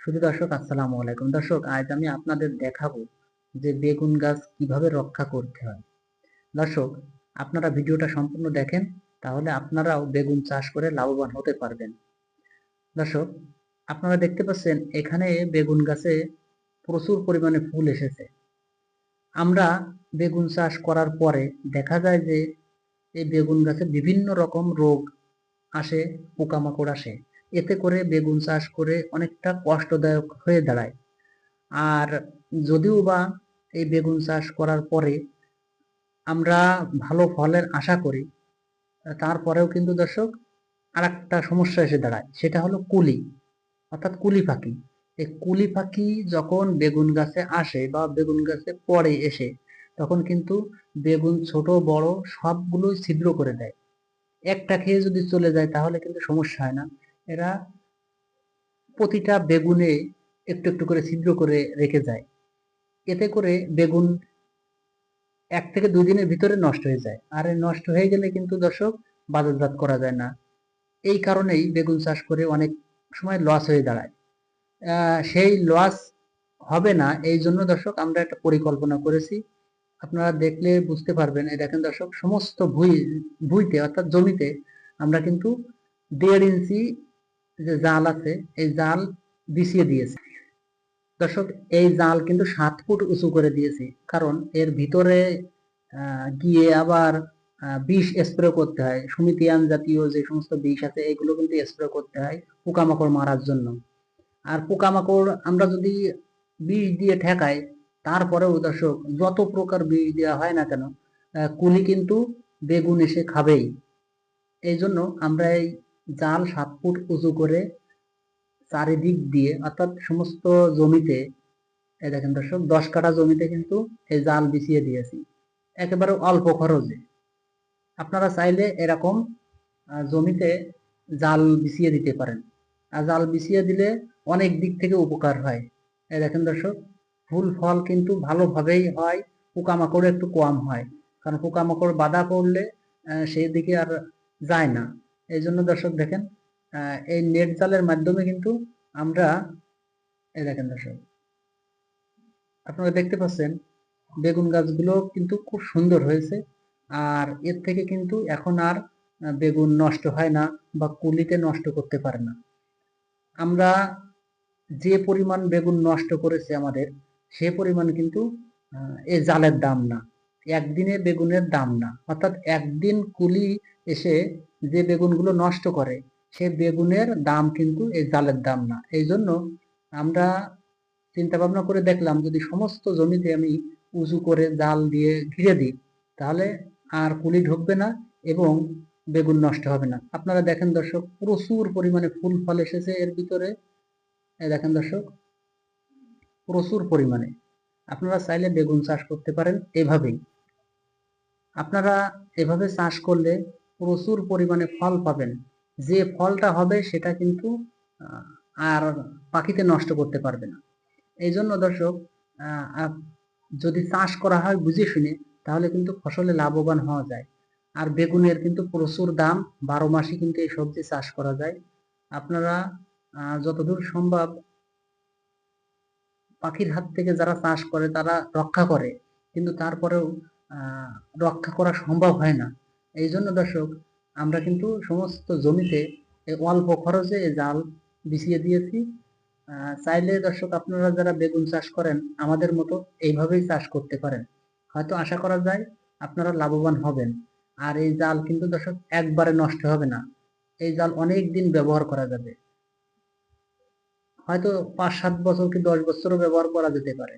শুধু দর্শক, আসসালামু আলাইকুম। দর্শক, আজ আমি আপনাদের দেখাবো যে বেগুন গাছ কীভাবে রক্ষা করতে হয়। দর্শক, আপনারা ভিডিওটা সম্পূর্ণ দেখেন, তাহলে আপনারাও বেগুন চাষ করে লাভবান হতে পারবেন। দর্শক, আপনারা দেখতে পাচ্ছেন, এখানে বেগুন গাছে প্রচুর পরিমাণে ফুল এসেছে। আমরা বেগুন চাষ করার পরে দেখা যায় যে, এই বেগুন গাছে বিভিন্ন রকম রোগ আসে, পোকামাকড় আসে। এতে করে বেগুন চাষ করে অনেকটা কষ্টদায়ক হয়ে দাঁড়ায়। আর যদিও বা এই বেগুন চাষ করার পরে আমরা ভালো ফলের আশা করি, তারপরেও কিন্তু দর্শক আর একটা সমস্যা এসে দাঁড়ায়, সেটা হলো কুলি, অর্থাৎ কুলি পাখি এই কুলি পাখি যখন বেগুন গাছে আসে বা বেগুন গাছে পরে এসে, তখন কিন্তু বেগুন ছোট, বড় সবগুলোই ছিদ্র করে দেয়। একটা খেয়ে যদি চলে যায় তাহলে কিন্তু সমস্যা হয় না। এরা প্রতিটা বেগুনে একটু একটু করে ছিদ্র করে রেখে যায়। এতে করে বেগুন এক থেকে দুই দিনের ভিতরে নষ্ট হয়ে যায়। আর নষ্ট হয়ে গেলে কিন্তু দর্শক বাজারজাত করা যায় না। এই কারণেই বেগুন চাষ করে অনেক সময় লস হয়ে দাঁড়ায়। সেই লস হবে না, এই জন্য দর্শক আমরা একটা পরিকল্পনা করেছি। আপনারা দেখলে বুঝতে পারবেন, এই দেখেন দর্শক, সমস্ত ভুই, ভুইতে অর্থাৎ জমিতে আমরা কিন্তু দেড় ইঞ্চি যে জাল আছে, এই জাল বিছিয়ে দিয়েছে। দর্শক, এই জাল কিন্তু সাত ফুট উঁচু করে দিয়েছি, কারণ এর ভিতরে গিয়ে আবার বিষ স্প্রে করতে হয়। সুমিতিয়ান জাতীয় যে সমস্ত বিষ আছে, এগুলো কিন্তু স্প্রে করতে হয় পোকামাকড় মারার জন্য। আর পোকামাকড় আমরা যদি বিষ দিয়ে ঠেকাই, তারপরেও দর্শক, যত প্রকার বিষ দেওয়া হয় না কেন কুলি কিন্তু বেগুন এসে খাবেই। এই জন্য আমরা এই জাল সাত ফুট উঁচু করে চারিদিক দিয়ে, অর্থাৎ সমস্ত জমিতে, এই দেখেন দর্শক, দশ কাঠা জমিতে কিন্তু এই জাল বিছিয়ে দিয়েছি। একেবারে অল্প খরচে। আপনারা চাইলে এরকম জমিতে জাল বিছিয়ে দিতে পারেন। আর জাল বিছিয়ে দিলে অনেক দিক থেকে উপকার হয়। এই দেখেন দর্শক, ফুল ফল কিন্তু ভালোভাবেই হয় পোকামাকড় একটু কম হয়। কারণ পোকামাকড় বাধা পড়লে সেই দিকে আর যায় না। এই জন্য দর্শক দেখেন এই নেট জালের মাধ্যমে কিন্তু আমরা, এই দেখেন দর্শক, আপনারা দেখতে পাচ্ছেন, বেগুন গাছগুলো কিন্তু খুব সুন্দর হয়েছে, আর এর থেকে কিন্তু এখন আর বেগুন নষ্ট হয় না বা কুলিতে নষ্ট করতে পারে না। আমরা যে পরিমাণ বেগুন নষ্ট করেছে আমাদের, সে পরিমাণ কিন্তু এই জালের দাম না, একদিনে বেগুনের দাম না, অর্থাৎ একদিন কুলি এসে যে বেগুনগুলো নষ্ট করে, সে বেগুনের দাম কিন্তু এই জালের দাম না। এই জন্য আমরা চিন্তা ভাবনা করে দেখলাম, যদি সমস্ত জমিতে আমি উঁচু করে জাল দিয়ে ঘিরে দিই, তাহলে আর কুলি ঢুকবে না এবং বেগুন নষ্ট হবে না। আপনারা দেখেন দর্শক, প্রচুর পরিমাণে ফুল ফল এসেছে এর ভিতরে। দেখেন দর্শক, প্রচুর পরিমাণে। আপনারা চাইলে বেগুন চাষ করতে পারেন এভাবেই। আপনারা এভাবে চাষ করলে প্রচুর পরিমাণে ফল পাবেন। যে ফলটা হবে সেটা কিন্তু আর পাখিতে নষ্ট করতে পারবে না। এই জন্য দর্শক যদি চাষ করা হয় বুঝে শুনে, তাহলে কিন্তু ফসলে লাভবান হওয়া যায়। আর বেগুনের কিন্তু প্রচুর দাম, বারো মাসে কিন্তু এই সবজি চাষ করা যায়। আপনারা যতদূর সম্ভব পাখির হাত থেকে যারা চাষ করে, তারা রক্ষা করে। কিন্তু তারপরেও রক্ষা করা সম্ভব হয় না। এই জন্য দর্শক, আমরা কিন্তু সমস্ত জমিতে অল্প খরচে জাল বিছিয়ে দিয়েছি। চাইলে দর্শক, আপনারা যারা বেগুন চাষ করেন, আমাদের মতো এইভাবেই চাষ করতে পারেন। হয়তো আশা করা যায় আপনারা লাভবান হবেন। আর এই জাল কিন্তু দর্শক, একবারে নষ্ট হবে না। এই জাল অনেক দিন ব্যবহার করা যাবে। হয়তো পাঁচ সাত বছর কি দশ বছরও ব্যবহার করা যেতে পারে।